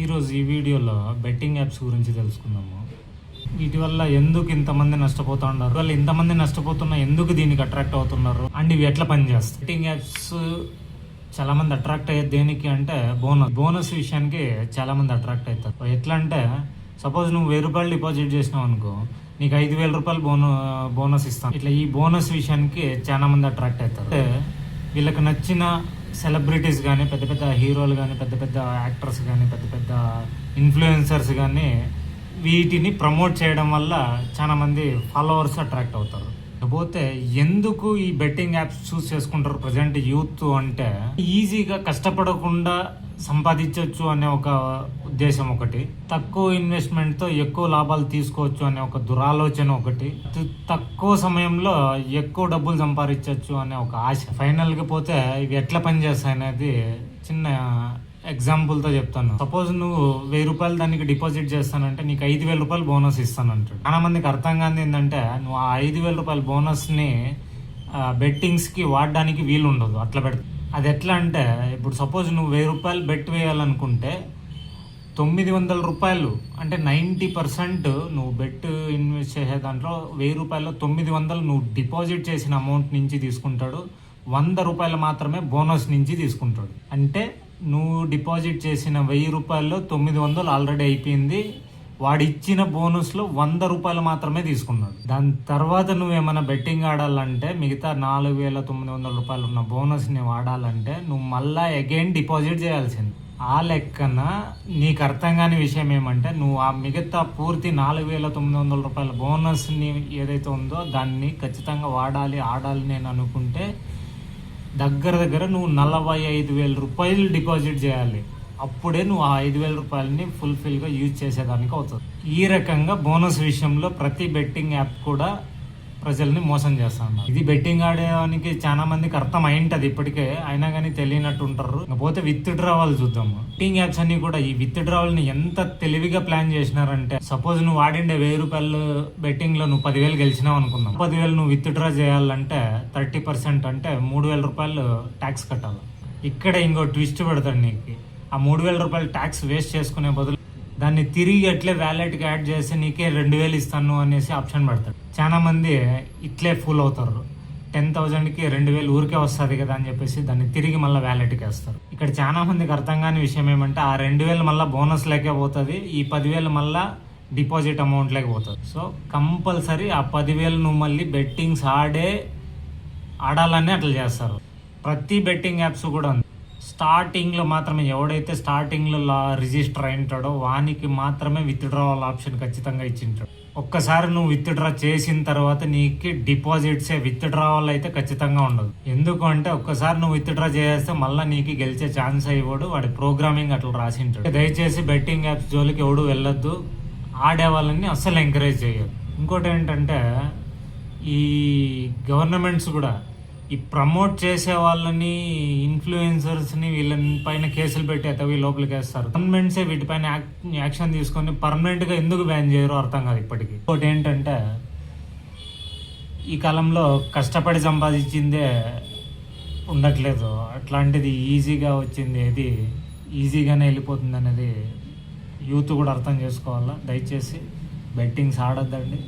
ఈరోజు ఈ వీడియోలో బెట్టింగ్ యాప్స్ గురించి తెలుసుకుందాము. వీటి వల్ల ఎందుకు ఇంతమంది నష్టపోతూ ఉన్నారు? వాళ్ళు ఇంతమంది నష్టపోతున్నా ఎందుకు దీనికి అట్రాక్ట్ అవుతున్నారు? అండ్ ఇవి ఎట్లా పనిచేస్తాయి? బెట్టింగ్ యాప్స్ చాలా మంది అట్రాక్ట్ అయ్యేది దేనికి అంటే బోనస్. బోనస్ విషయానికి చాలా మంది అట్రాక్ట్ అవుతారు. ఎట్లా అంటే సపోజ్ నువ్వు వెయ్యి రూపాయలు డిపాజిట్ చేసినావు అనుకో నీకు ఐదు వేల రూపాయలు బోన బోనస్ ఇస్తాను ఇట్లా ఈ బోనస్ విషయానికి చాలా మంది అట్రాక్ట్ అవుతారు. అంటే వీళ్ళకి నచ్చిన సెలబ్రిటీస్ కానీ పెద్ద పెద్ద హీరోలు కానీ పెద్ద పెద్ద యాక్టర్స్ కానీ పెద్ద పెద్ద ఇన్ఫ్లుయెన్సర్స్ కానీ వీటిని ప్రమోట్ చేయడం వల్ల చాలామంది ఫాలోవర్స్ అట్రాక్ట్ అవుతారు. కాకపోతే ఎందుకు ఈ బెట్టింగ్ యాప్స్ చూస్ చేసుకుంటారు ప్రజెంట్ యూత్ అంటే ఈజీగా కష్టపడకుండా సంపాదించవచ్చు అనే ఒక ఉద్దేశం ఒకటి. తక్కువ ఇన్వెస్ట్మెంట్తో ఎక్కువ లాభాలు తీసుకోవచ్చు అనే ఒక దురాలోచన ఒకటి. తక్కువ సమయంలో ఎక్కువ డబ్బులు సంపాదించవచ్చు అనే ఒక ఆశ. ఫైనల్కి పోతే ఇవి ఎట్లా పనిచేస్తాయి అనేది చిన్న ఎగ్జాంపుల్తో చెప్తాను. సపోజ్ నువ్వు వెయ్యి రూపాయలు దానికి డిపాజిట్ చేస్తానంటే నీకు ఐదు వేల రూపాయలు బోనస్ ఇస్తానంటాడు. చాలా మందికి అర్థం కాదు ఏంటంటే నువ్వు ఆ ఐదు వేల రూపాయల బోనస్ని బెట్టింగ్స్కి వాడడానికి వీలు ఉండదు అట్లా పెడతా అది ఎట్లా అంటే ఇప్పుడు సపోజ్ నువ్వు వెయ్యి రూపాయలు బెట్ వేయాలనుకుంటే తొమ్మిది వందల రూపాయలు అంటే నైంటీ పర్సెంట్ నువ్వు బెట్ ఇన్వెస్ట్ చేసే దాంట్లో వెయ్యి రూపాయల్లో తొమ్మిది వందలు నువ్వు డిపాజిట్ చేసిన అమౌంట్ నుంచి తీసుకుంటాడు. వంద రూపాయలు మాత్రమే బోనస్ నుంచి తీసుకుంటాడు. అంటే నువ్వు డిపాజిట్ చేసిన వెయ్యి రూపాయల్లో తొమ్మిది వందలు ఆల్రెడీ అయిపోయింది. వాడు ఇచ్చిన బోనస్లో వంద రూపాయలు మాత్రమే తీసుకున్నాడు. దాని తర్వాత నువ్వేమైనా బెట్టింగ్ ఆడాలంటే మిగతా నాలుగు వేల తొమ్మిది వందల రూపాయలు ఉన్న బోనస్ని వాడాలంటే నువ్వు మళ్ళా అగైన్ డిపాజిట్ చేయాల్సింది. ఆ లెక్కన నీకు అర్థం కాని విషయం ఏమంటే నువ్వు ఆ మిగతా పూర్తి నాలుగు వేల తొమ్మిది వందల రూపాయల బోనస్ని ఏదైతే ఉందో దాన్ని ఖచ్చితంగా వాడాలి ఆడాలి నేను అనుకుంటే దగ్గర దగ్గర నువ్వు నలభై ఐదు వేల రూపాయలు డిపాజిట్ చేయాలి. అప్పుడే నువ్వు ఆ ఐదు వేల రూపాయలని ఫుల్ఫిల్గా యూజ్ చేసేదానికి అవుతుంది. ఈ రకంగా బోనస్ విషయంలో ప్రతి బెట్టింగ్ యాప్ కూడా ప్రజల్ని మోసం చేస్తాను ఇది బెట్టింగ్ ఆడేవానికి చాలా మందికి అర్థం అయింటది ఇప్పటికే. అయినా కానీ తెలియనట్టు ఉంటారు. పోతే విత్ డ్రావల్ చూద్దాము. బెట్టింగ్ యాప్స్ అన్ని కూడా ఈ విత్ డ్రావల్ని ఎంత తెలివిగా ప్లాన్ చేసినారంటే సపోజ్ నువ్వు ఆడిండే వెయ్యి రూపాయలు బెట్టింగ్లో నువ్వు పదివేలు గెలిచినావు అనుకుందాం. పదివేలు నువ్వు విత్ డ్రా చేయాలంటే థర్టీ పర్సెంట్ అంటే మూడు వేల రూపాయలు ట్యాక్స్ కట్టాలి. ఇక్కడ ఇంకో ట్విస్ట్ పెడతాడు నీకు. ఆ మూడు వేల రూపాయలు ట్యాక్స్ వేస్ట్ చేసుకునే బదులు దాన్ని తిరిగి అట్లే వ్యాలెట్కి యాడ్ చేసి నీకే రెండు వేలు ఇస్తాను అనేసి ఆప్షన్ పెడతాడు. చాలా మంది ఇట్లే ఫుల్ అవుతారు. టెన్ థౌజండ్కి రెండు వేలు ఊరికే వస్తుంది కదా అని చెప్పేసి దాన్ని తిరిగి మళ్ళీ వ్యాలెట్కి వేస్తారు. ఇక్కడ చాలా మందికి అర్థం కాని విషయం ఏమంటే ఆ రెండు వేలు మళ్ళీ బోనస్ లేకే పోతుంది ఈ పదివేలు మళ్ళీ డిపాజిట్ అమౌంట్ లేక పోతుంది. సో కంపల్సరీ ఆ పదివేలు నువ్వు మళ్ళీ బెట్టింగ్స్ ఆడే ఆడాలని అట్లా చేస్తారు. ప్రతి బెట్టింగ్ యాప్స్ కూడా ఉంది స్టార్టింగ్లో మాత్రమే ఎవడైతే స్టార్టింగ్లో లా రిజిస్టర్ అయింటాడో వానికి మాత్రమే విత్డ్రావల్ ఆప్షన్ ఖచ్చితంగా ఇచ్చింటాడు. ఒక్కసారి నువ్వు విత్డ్రా చేసిన తర్వాత నీకు డిపాజిట్సే విత్డ్రావల్ అయితే ఖచ్చితంగా ఉండదు. ఎందుకంటే ఒక్కసారి నువ్వు విత్డ్రా చేస్తే మళ్ళీ నీకు గెలిచే ఛాన్స్ ఇవ్వడు వాడి ప్రోగ్రామింగ్ అట్లా రాసింటాడు. దయచేసి బెట్టింగ్ యాప్స్ జోలికి ఎవడు వెళ్ళొద్దు. ఆడే వాళ్ళని అస్సలు ఎంకరేజ్ చేయరు ఇంకోటి ఏంటంటే ఈ గవర్నమెంట్స్ కూడా ఈ ప్రమోట్ చేసే వాళ్ళని ఇన్ఫ్లుయెన్సర్స్ని వీళ్ళని పైన కేసులు పెట్టి అతవి లోపలికి వేస్తారు. గవర్నమెంట్సే వీటిపైన యాక్షన్ తీసుకొని పర్మనెంట్గా ఎందుకు బ్యాన్ చేయరు అర్థం కాదు ఇప్పటికీ. ఇంకోటి ఏంటంటే ఈ కాలంలో కష్టపడి సంపాదించిందే ఉండట్లేదు. అట్లాంటిది ఈజీగా వచ్చింది ఏది? ఈజీగానే వెళ్ళిపోతుంది అనేది యూత్ కూడా అర్థం చేసుకోవాలా? దయచేసి బెట్టింగ్స్ ఆడద్దండి.